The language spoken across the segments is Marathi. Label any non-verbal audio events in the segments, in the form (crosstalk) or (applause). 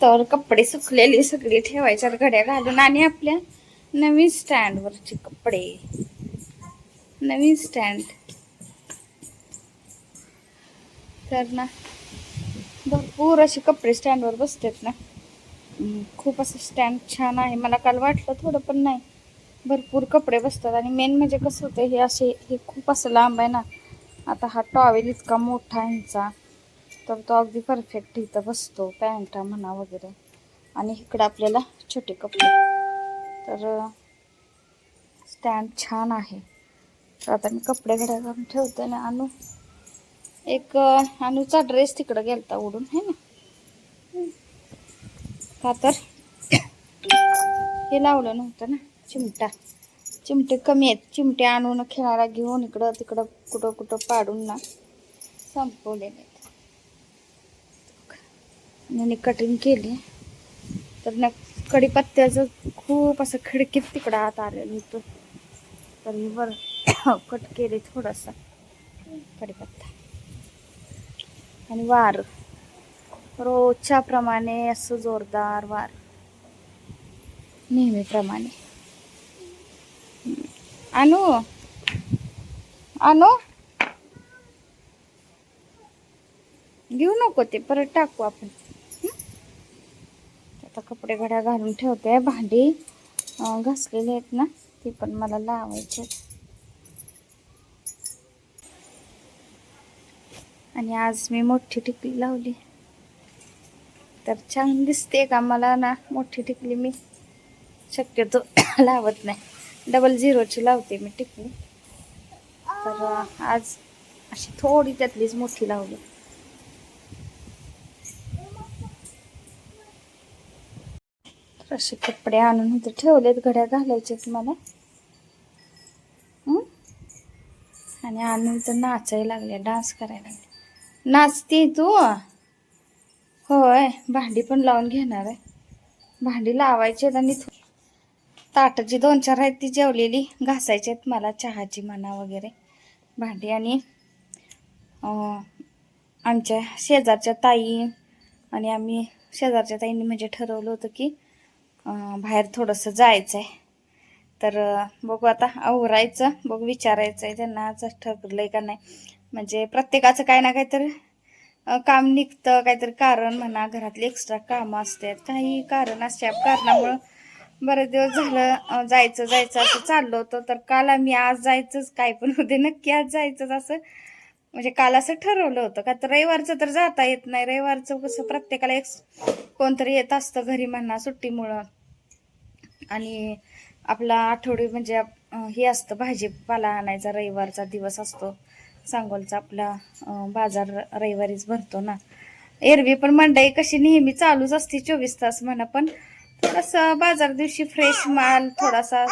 तर कपडे सुकलेले सगळे ठेवायच्या घड्या घालून आणि आपल्या नवीन स्टँडवरचे कपडे. नवीन स्टँड तर ना भरपूर असे कपडे स्टँडवर बसतात ना. खूप असं स्टँड छान आहे. मला काल वाटलं थोडं पण नाही. भरपूर कपडे बसतात आणि मेन म्हणजे कसं होतं हे असे हे खूप असं लांब आहे ना. आता हा टॉवेल इतका मोठा यांचा. तर तो अगदी परफेक्ट इथं बसतो पॅन्टा म्हणा वगैरे. आणि इकडं आपल्याला छोटे कपडे. तर स्टँड छान आहे. तर आता मी कपडे घड्या घालून ठेवते ना आणू एक अनुचा ड्रेस तिकडं गेलता उडून है ना? का तर? हे लावलं नव्हतं ना चिमटा. चिमटे कमी आहेत. चिमटे आणून खेळायला घेऊन इकडं तिकडं कुठं कुठं पाडून ना संपवलेले. आणि कटिंग केली. तर ना कडीपत्त्याचं खूप असं खिडकीत तिकडं आत आलेलं होतं. तर मी बरं (coughs) कट केले थोडासा कडीपत्ता आणि वार. रोजच्या प्रमाणे असं जोरदार वार. नेहमीप्रमाणे. हम्म. आणू आणू घेऊ नको ते परत टाकू आपण. आता कपडे घड्या घालून ठेवते. भांडी घासलेली घासलेले आहेत ना ती पण मला लावायचे आणि आज मी मोठी टिकली लावली. तर छान दिसते का मला ना मोठी टिकली मी? शक्यतो (coughs) लावत नाही. डबल झिरोची लावते मी टिकली. तर आज अशी थोडी त्यातलीच मोठी लावली. असे कपडे आणून इथे ठेवलेत घड्या घालायच्यात मला. आणि आणून तर नाचायला लागले डान्स करायला लागले नाचते तू? होय भांडी पण लावून घेणार आहे. भांडी लावायची आहेत आणि थो- ताटाची दोन चार आहेत ती जेवलेली. घासायची आहेत मला चहाची म्हणा वगैरे. भांडी आणि आमच्या शेजारच्या ताई आणि आम्ही शेजारच्या ताईंनी म्हणजे ठरवलं होतं की बाहेर थोडंसं जायचं आहे तर बघू आता आवरायचं बघू विचारायचं आहे त्यांना आज ठरलंय का नाही. म्हणजे प्रत्येकाचं काय ना काहीतरी काम निघतं काहीतरी कारण म्हणा घरातली एक्स्ट्रा कामं असतात. काही कारण असते कारणामुळं बरेच दिवस झालं जायचं जायचं असं चाललं होतं. तर काल आम्ही आज जायचंच काय पण होते नक्की आज जायचंच असं म्हणजे काल असं ठरवलं होतं का तर रविवारचं तर जाता येत नाही. रविवारचं कसं प्रत्येकाला एक कोणतरी येत असतं घरी म्हणा सुट्टीमुळं. आणि आपला आठवडी म्हणजे हे असतं भाजीपाला आणायचा रविवारचा दिवस असतो. सांगोलचा आपला बाजार रविवारीच भरतो ना. एरवी पण मंडई कशी नेहमी चालूच असते चोवीस तास म्हणा. पण थोडंसं बाजार दिवशी फ्रेश माल थोडासा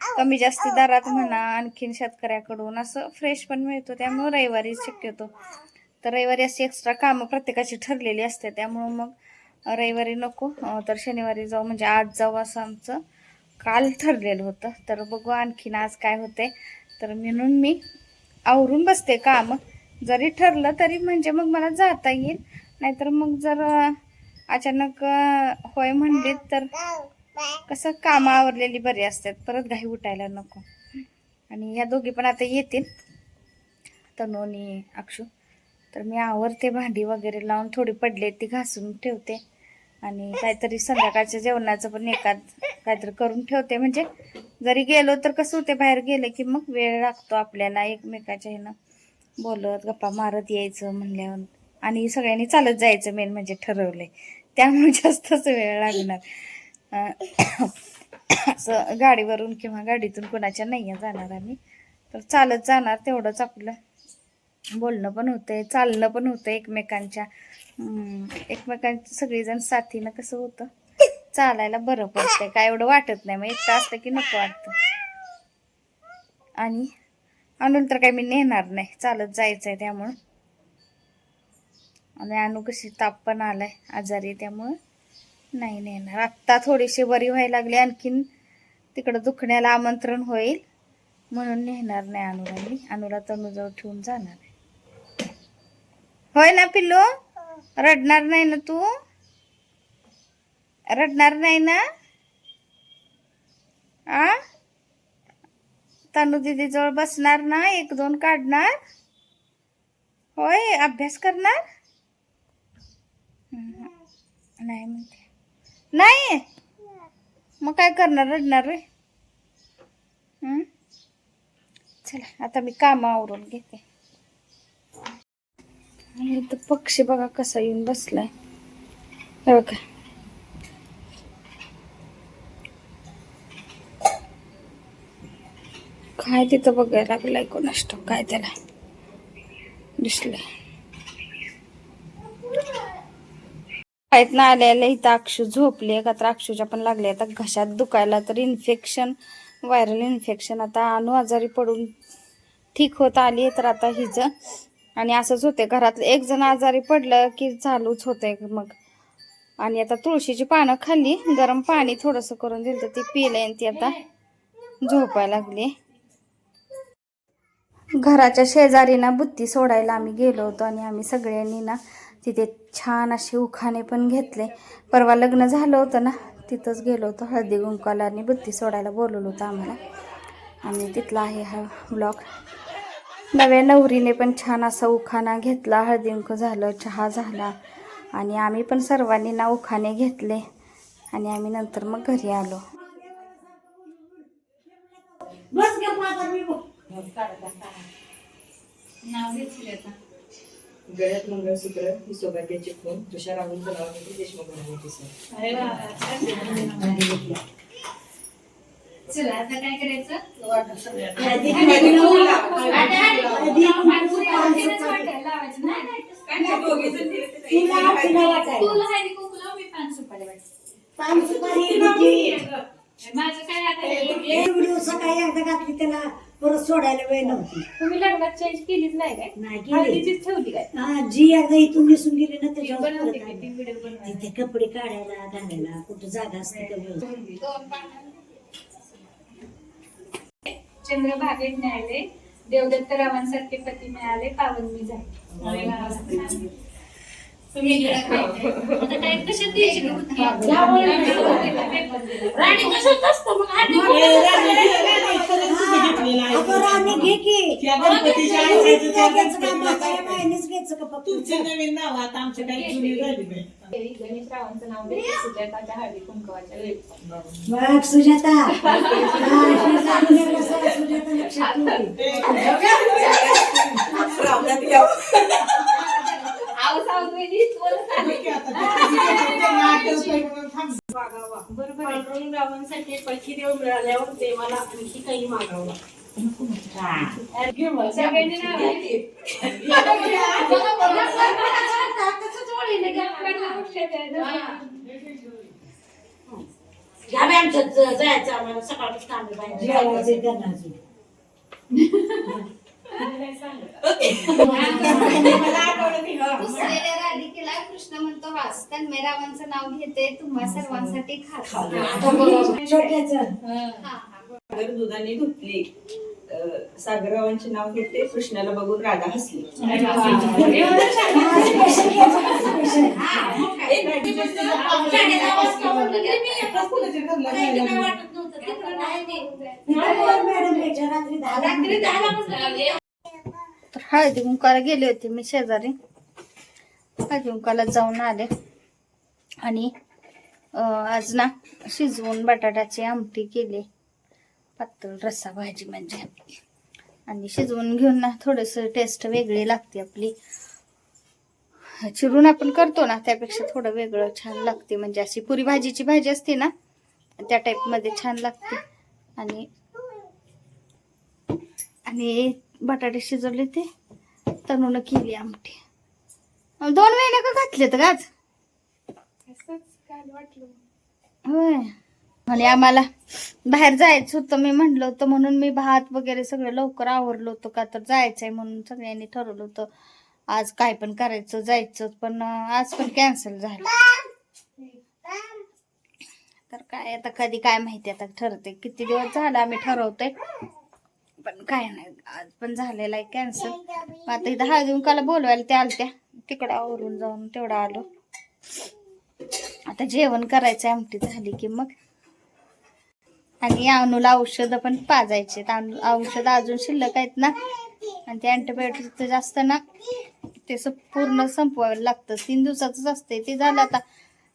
कमी जास्त दरात म्हणा आणखीन शेतकऱ्याकडून असं फ्रेश पण मिळतो. त्यामुळे रविवारी शक्यतो. तर रविवारी अशी एक्स्ट्रा कामं प्रत्येकाची ठरलेली असते. त्यामुळं मग रविवारी नको. तर शनिवारी जाऊ म्हणजे आज जाऊ असं आमचं काल ठरलेलं होतं. तर बघू आणखीन आज काय होते तर म्हणून मी आवरून बसते काम. जरी ठरलं तरी म्हणजे मग मला जाता येईल. नाहीतर मग जर अचानक होय म्हणलीत तर कसं कामं आवरलेली बरी असतात. परत घाई उठायला नको. आणि ह्या दोघी पण आता येतील. तनोनी अक्षू. तर मी आवरते भांडी वगैरे लावून थोडी पडले ती घासून ठेवते. आणि काहीतरी संध्याकाळच्या जेवणाचं पण एखाद काहीतरी करून ठेवते. म्हणजे जरी गेलो तर कसं होते बाहेर गेले की मग वेळ लागतो आपल्याला एकमेकाच्या ह्यानं बोलत गप्पा मारत यायचं म्हणल्यावर. आणि सगळ्यांनी चालत जायचं मेन म्हणजे ठरवलंय. त्यामुळे जास्तच वेळ लागणार. असं गाडीवरून किंवा गाडीतून कोणाच्या नाही जाणार आम्ही. तर चालत जाणार तेवढंच आपलं. बोलणं पण होतंय चालणं पण होतं एकमेकांच्या. एकमेकांच्या सगळेजण साथीनं कसं होतं? चालायला बरं पडतंय. काय एवढं वाटत नाही. मग एकटं असलं की नको वाटतं. आणि आणून तर काही मी नेणार नाही. चालत जायचं आहे त्यामुळं. आणि आणू कशी ताप पण आलाय आजारी त्यामुळं. नाही नेणार आत्ता थोडीशी बरी व्हायला लागली. आणखीन तिकडं दुखण्याला आमंत्रण होईल म्हणून नेणार नाही अनुला मी अनुला तनुजवळ ठेवून जाणार आहे. होय ना पिल्लू? रडणार नाही ना तू? रडणार नाही ना? आ? तनु दीदी जवळ बसणार ना? एक दोन काढणार? होय अभ्यास करणार. नाही म्हणते. नाही? मग काय करणार रडणार रे? चला आता मी काम आवरून घेते. आणि इथं पक्षी बघा कसा येऊन बसलाय. बघा. काय तिथं बघायला लागलाय कोणाष्ट काय त्याला? दिसलंय. शाळेत ना आल्याला इथं अक्षू झोपली का तर अक्षूच्या पण लागले आता घशात दुखायला तर इन्फेक्शन व्हायरल इन्फेक्शन आता अनु आजारी पडून ठीक होत आली तर आता हिचं. आणि असंच होते घरात एक जण आजारी पडलं की चालूच होतंय मग. आणि आता तुळशीची पानं खाल्ली. गरम पाणी थोडंसं करून दिलं तर ती पिलंय आणि ती आता झोपायला लागली घराच्या शेजारी ना बुत्ती सोडायला आम्ही गेलो होतो आणि आम्ही सगळ्यांनी ना तिथे छान असे उखाणे पण घेतले. परवा लग्न झालं होतं ना तिथंच गेलो होतो हळदी कुंकाला आणि बुत्ती सोडायला बोलवलं होतं आम्हाला. आणि तिथला आहे हा ब्लॉग. नव्या नवरीने पण छान असा उखाणा घेतला हळदी कुंकू झालं चहा झाला. आणि आम्ही पण सर्वांनी ना उखाणे घेतले. आणि आम्ही नंतर मग घरी आलो. गळ्यात मंगळसूत्र ही सौभाग्याची खून तुषार राहुलचं नाव घेते देशमुख घराण्याची सून. व्हिडिओ सकाळी एकदा घातली त्याला. परत सोडायला वेळ नव्हती. तुम्ही लग्नात चेंज केलीच नाही काय? नाही केली. हळदीचीच ठेवली काय? हा जी एकदा इथून निसून गेली ना त्याच्यावर बनवते परत आली. तिथे कपडे काढायला घालायला कुठं जागा असते का व्यवस्थित. चंद्रभागेत मिळाले देवदत्त रावांसारखे पती मिळाले पावन मी झाले तुम्ही आता काय कशात द्यायची का बुद्धी? राणी कशात असतं मग? हात अगं राणी घे की. त्या गणपतीच्या आईचं काय घ्यायचं का म्हाताऱ्या बाईनेच घ्यायचं का फक्त तुमचे नवीन नाव आता आमचे काही जुनी झाली नाही गणेश रावांचं नाव घेते सुजाताच्या हळदी कुंकवाच्या वेळी बघ सुजाता सुजाता कसं आहे, सुजाता लक्षात ठेवते. पांडुरंग देव मिळाल्यावर देवाला आणखी काही मागावं सगळ्यांनी नाव घेतली. जायचं आम्हाला सकाळपासून आम्ही बाहेर जेवायचं पुसलेल्या राधिकेला कृष्ण म्हणतो वास तन्मय रावांचं नाव घेते तुम्हा सर्वांसाठी खास सागर दुधाने धुतली. अं, सागररावांचे नाव घेते कृष्णाला बघून राधा हसली. रात्री दहाला. तर हळदी कुंकाला गेले होते मी शेजारी. हळदी कुंकाला जाऊन आले. आणि आज ना शिजवून बटाट्याची आमटी केली. पातळ रस्सा भाजी म्हणजे. आणि शिजवून घेऊन ना थोडंसं टेस्ट वेगळी लागते आपली. चिरून आपण करतो ना त्यापेक्षा थोडं वेगळं छान लागते. म्हणजे अशी पुरी भाजीची भाजी असते ना त्या टाईपमध्ये छान लागते. आणि आणि बटाटे शिजवले ते तनुनं केली आमटी. दोन वेळेला का घातले तर गाज होय. आणि आम्हाला बाहेर जायचं होतं मी म्हणलं होतं म्हणून मी भात वगैरे सगळं लवकर आवरलो होतं का तर जायचंय म्हणून सगळ्यांनी ठरवलं होतं. आज काय पण करायचं जायचं पण आज पण कॅन्सल झालं. तर काय आता कधी काय माहिती आता ठरते किती दिवस झाला आम्ही ठरवतोय. पण काय नाही आज पण झालेला आहे कॅन्सल आता इथं हळदी काला बोलवायला त्या आलत्या. तिकडं आवरून जाऊन तेवढं आलो. आता जेवण करायचं आमटी झाली की मग. आणि अनुला औषधं पण पाजायचे औषधं अजून शिल्लक आहेत ना. आणि ते अँटीबायोटिक जास्त ना ते स- पूर्ण संपवायला लागतं. तीन दिवसाचंच असते ते झालं आता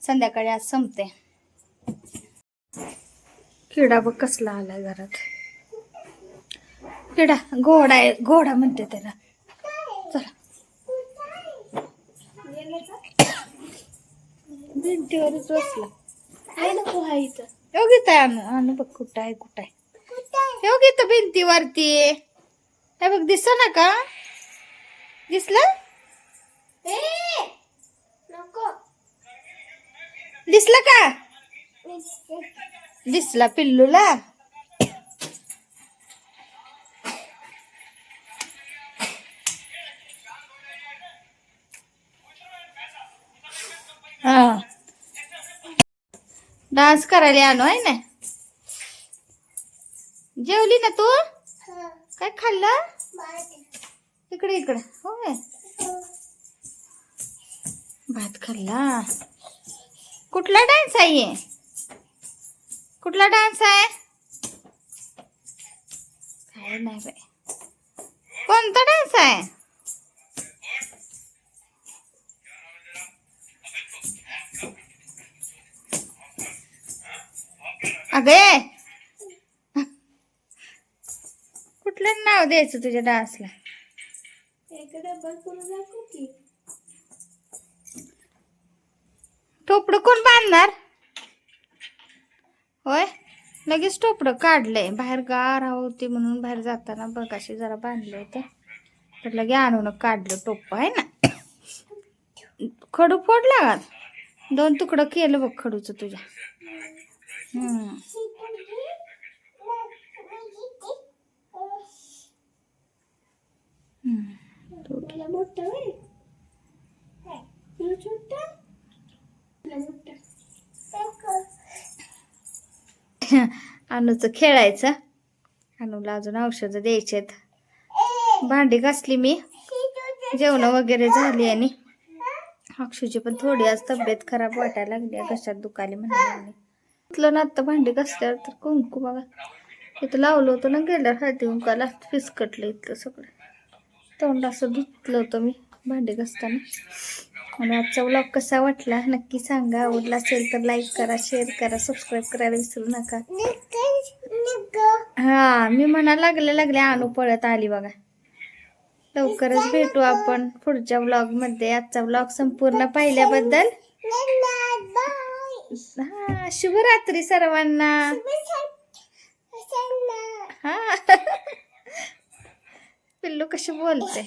संध्याकाळी आज संपते किडा बघ कसला आलाय घरात. किडा घोडा आहे घोडा म्हणते त्याला. चला. भिंतीवरच बसला. आहे ना आहे इथं. योगित आहे अनु अनु बघ कुठं आहे कुठं आहे. योगित भिंतीवरती हे बघ दिस ना का? दिसलं? दिसलं का? दिसला पिल्लूला? डान्स करायला आलो आहे ना? जेवली ना तू? काय खाल्लं? इकडे इकडे. होय. भात खाल्ला. कुठला डान्स आहे? कुठला डान्स आहे? काय नाही डान्स आहे? अगे कुठलं नाव द्यायचं तुझ्या डान्सला टोपडं कोण बांधणार? होय लगेच टोपडं काढलंय. बाहेर गार होती म्हणून बाहेर जाताना बघाशी जरा बांधलं होतं तर लगे आणून काढलं टोप आहे ना? खडू फोडला दोन तुकडं केलं बघ खडूचं तुझ्या. अनुचं खेळायचं. अनुला अजून औषधं द्यायचेत. भांडी घासली मी. जेवण वगैरे झाली आणि. अक्षूची पण थोडी आज तब्येत खराब वाटायला लागली कशात घशात दुखाली म्हणाली म्हटलं ना आता भांडी घासल्यावर तर कुंकू बघा. इथं लावलं होतं ना गेल्यावर हळदी कुंकाला फिसकटलं इथलं सगळं. तोंड असं धुतलं होतं मी भांडी घासताना. आणि आजचा ब्लॉग कसा वाटला नक्की सांगा. आवडला असेल तर लाईक करा शेअर करा सबस्क्राईब करायला विसरू नका. हा मी म्हणा लागले लागले आणू पळत आली बघा. लवकरच भेटू आपण पुढच्या ब्लॉगमध्ये आजचा ब्लॉग संपूर्ण पाहिल्याबद्दल हा शुभरात्री सर्वांना. हा. (laughs) पिल्लू कशी बोलते.